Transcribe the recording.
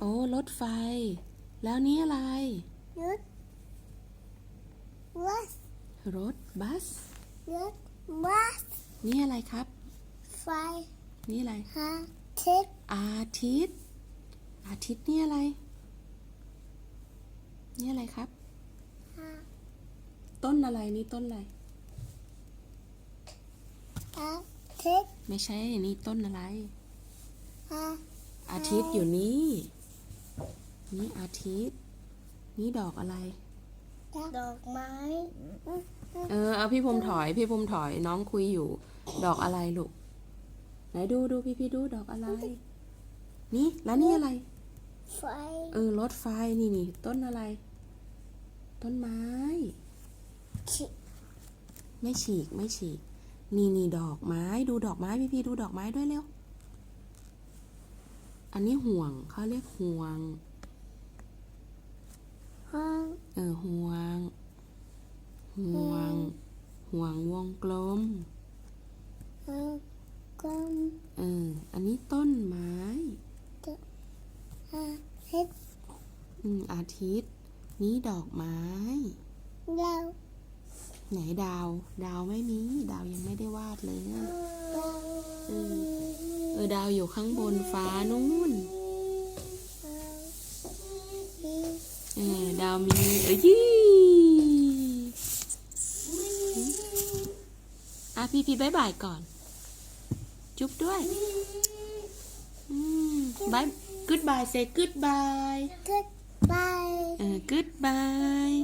โอ้รถไฟ แล้วนี่อะไร รถรถรถบัสรถบัสนี่อะไรครับ ไฟ นี่อะไรหาเช็คอาทิตย์ อาทิตย์นี่อะไร นี่อะไรครับหาต้นอะไรนี่ต้นอะไรหาเช็คไม่ใช่นี่ต้นอะไรหา อาทิตย์อยู่นี่ นี่อาทิตย์ นี่ดอกอะไร ดอกไม้ เออเอาพี่ภูมิถอย พี่ภูมิถอยน้องคุยอยู่ ดอกอะไรลูก ไหนดูดูพี่พี่ดูดอกอะไร นี่แล้วนี่อะไร ไฟ เออรถไฟนี่นี่ต้นอะไร ต้นไม้ชิไม่ฉีกไม่ฉีก นี่นี่ดอกไม้ดูดอกไม้พี่พี่ดูดอกไม้ด้วยเร็ว อันนี้ห่วงเขาเรียกห่วง ห้องเออห่วง ห่วง ห่วงวงกลม ห้องกลมเออ อันนี้ต้นไม้หาเช็คอืมอาทิตย์ นี้ดอกไม้ เราไหนดาว ดาวไม่มี ดาวยังไม่ได้วาดเลยเรา เออเออดาวอยู่ข้างบนฟ้านู่นเออดาวมีเอ้ยยี่อะพี่พี่บายบายก่อน จุ๊บด้วยอืมบาย goodbye say goodbye เกิดไปเออ goodbye